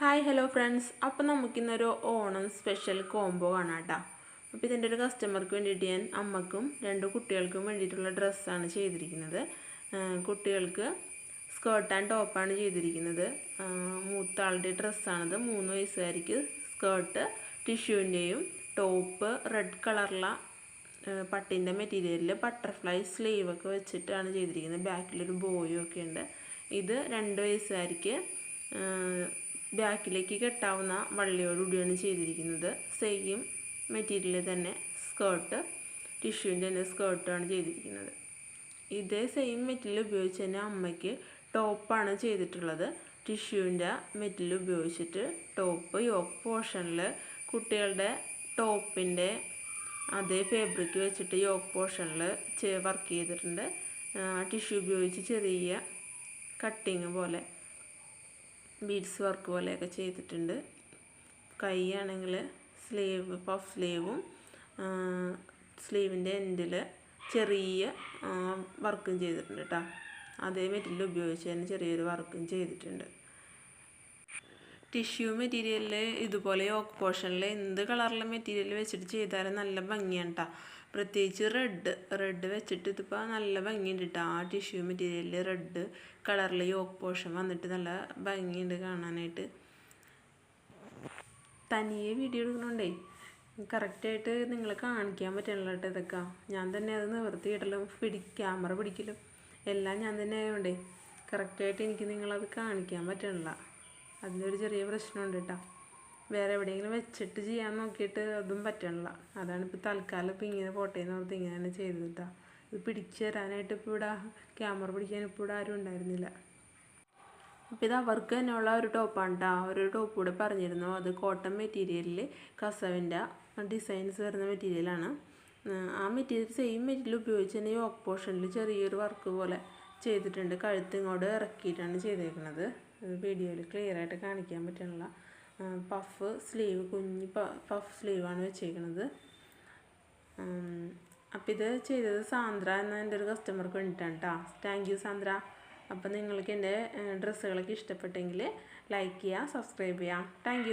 Hi hello friends അപ്പോൾ നമുക്കിന്നൊരു Onam special combo കാണാം കേട്ടോ അപ്പോൾ ഇതിന്റെ ഒരു കസ്റ്റമർക്ക് വേണ്ടിയിട്ട് ഞാൻ അമ്മക്കും രണ്ട് കുട്ടികൾക്കും വേണ്ടിയിട്ടുള്ള ഡ്രസ്സാണ് ചെയ്തിരിക്കുന്നത്. കുട്ടികൾക്ക് സ്കേർട്ട് ആൻഡ് ടോപ്പാണ് ചെയ്തിരിക്കുന്നത്. മൂത്ത ആളുടെ ഡ്രസ്സാണിത് മൂന്ന് വയസ്സുകാരിക്ക് സ്കേർട്ട് ടിഷ്യൂവിന്റെയും ടോപ്പ് റെഡ് കളറിലുള്ള പട്ടിന്റെ മെറ്റീരിയലിൽ ബട്ടർഫ്ലൈ സ്ലീവ് ഒക്കെ വെച്ചിട്ടാണ് ചെയ്തിരിക്കുന്നത്. ബാക്കിലൊരു ബോയും ഒക്കെ ഉണ്ട്. ഇത് രണ്ട് വയസ്സുകാരിക്ക് ബാക്കിലേക്ക് കെട്ടാവുന്ന വള്ളിയോടുകൂടിയാണ് ചെയ്തിരിക്കുന്നത്. സെയിം മെറ്റീരിയൽ തന്നെ സ്കേർട്ട് ടിഷ്യൂവിന്റെ തന്നെ സ്കേർട്ടാണ് ചെയ്തിരിക്കുന്നത്. ഇതേ സെയിം മെറ്റീരിയൽ ഉപയോഗിച്ച് തന്നെ അമ്മയ്ക്ക് ടോപ്പാണ് ചെയ്തിട്ടുള്ളത്. ടിഷ്യൂവിന്റെ മെറ്റീരിയൽ ഉപയോഗിച്ചിട്ട് ടോപ്പ് യോക്ക് പോർഷനിൽ കുട്ടികളുടെ ടോപ്പിന്റെ അതേ ഫാബ്രിക് വെച്ചിട്ട് യോക്ക് പോർഷനിൽ വർക്ക് ചെയ്തിട്ടുണ്ട്. ടിഷ്യൂ ഉപയോഗിച്ച് ചെറിയ കട്ടിങ് പോലെ. ബീഡ്സ് വർക്ക് പോലെയൊക്കെ ചെയ്തിട്ടുണ്ട്. കൈ ആണെങ്കിൽ സ്ലീവ് പഫ് സ്ലീവും സ്ലീവിന്റെ എൻഡിൽ ചെറിയ വർക്കും ചെയ്തിട്ടുണ്ട് കേട്ടോ അതേ മെറ്റീരിയൽ ഉപയോഗിച്ച് തന്നെ ചെറിയൊരു വർക്കും ചെയ്തിട്ടുണ്ട്. ടിഷ്യൂ മെറ്റീരിയലിൽ ഇതുപോലെ യോക്ക് പോർഷനിൽ എന്ത് കളറിലെ മെറ്റീരിയൽ വെച്ചിട്ട് ചെയ്താലും നല്ല ഭംഗിയാണ് കേട്ടോ പ്രത്യേകിച്ച് റെഡ് റെഡ് വെച്ചിട്ട് ഇതിപ്പോൾ നല്ല ഭംഗിയുണ്ട് കേട്ടോ ആ ടിഷ്യൂ മെറ്റീരിയലിൽ റെഡ് കളറിൽ യോക്ക് പോർഷൻ വന്നിട്ട് നല്ല ഭംഗിയുണ്ട് കാണാനായിട്ട്. തനിയെ വീഡിയോ എടുക്കണുണ്ടേ കറക്റ്റായിട്ട് നിങ്ങൾ കാണിക്കാൻ പറ്റണല്ലോ കേട്ടോ ഇതൊക്കെ. ഞാൻ തന്നെ അത് നിവർത്തിയിടലും പിടി ക്യാമറ പിടിക്കലും എല്ലാം ഞാൻ തന്നെ ആയതുകൊണ്ടേ കറക്റ്റായിട്ട് എനിക്ക് നിങ്ങളത് കാണിക്കാൻ പറ്റണില്ല. അതിനൊരു ചെറിയ പ്രശ്നമുണ്ട് കേട്ടോ വേറെ എവിടെയെങ്കിലും വെച്ചിട്ട് ചെയ്യാൻ നോക്കിയിട്ട് അതും പറ്റണില്ല. അതാണ് ഇപ്പോൾ തൽക്കാലം ഇപ്പോൾ ഇങ്ങനെ പോട്ടെ എന്ന് ഓർത്ത് ഇങ്ങനെ ചെയ്തത്. കേട്ടോ ഇത് പിടിച്ചു തരാനായിട്ട് ഇപ്പോൾ ഇവിടെ ക്യാമറ പിടിക്കാൻ ഇപ്പോൾ ഇവിടെ ആരും ഉണ്ടായിരുന്നില്ല. അപ്പോൾ ഇത് അവർക്ക് തന്നെയുള്ള ഒരു ടോപ്പാണ് കേട്ടോ ഒരു ടോപ്പ് കൂടെ പറഞ്ഞിരുന്നു. അത് കോട്ടൺ മെറ്റീരിയലിൽ കസവിന്റെ ഡിസൈൻസ് വരുന്ന മെറ്റീരിയലാണ്. ആ മെറ്റീരിയൽ സെയിം മെറ്റീരിയൽ ഉപയോഗിച്ച് തന്നെ യോക്ക് പോർഷനിൽ ചെറിയൊരു വർക്ക് പോലെ ചെയ്തിട്ടുണ്ട്. കഴുത്ത് ഇങ്ങോട്ട് ഇറക്കിയിട്ടാണ് ചെയ്തേക്കുന്നത് വീഡിയോയിൽ ക്ലിയർ ആയിട്ട് കാണിക്കാൻ പറ്റണില്ല പഫ് സ്ലീവ് കുഞ്ഞ് പഫ് സ്ലീവാണ് വെച്ചേക്കുന്നത് അപ്പോൾ ഇത് ചെയ്തത് സാന്ദ്ര എന്ന എന്റെ ഒരു കസ്റ്റമർക്ക് വേണ്ടിയിട്ടാണ് കേട്ടോ താങ്ക് യു സാന്ദ്ര. അപ്പോൾ നിങ്ങൾക്ക് എന്റെ ഡ്രസ്സുകളൊക്കെ ഇഷ്ടപ്പെട്ടെങ്കിൽ ലൈക്ക് ചെയ്യുക സബ്സ്ക്രൈബ് ചെയ്യാം. താങ്ക്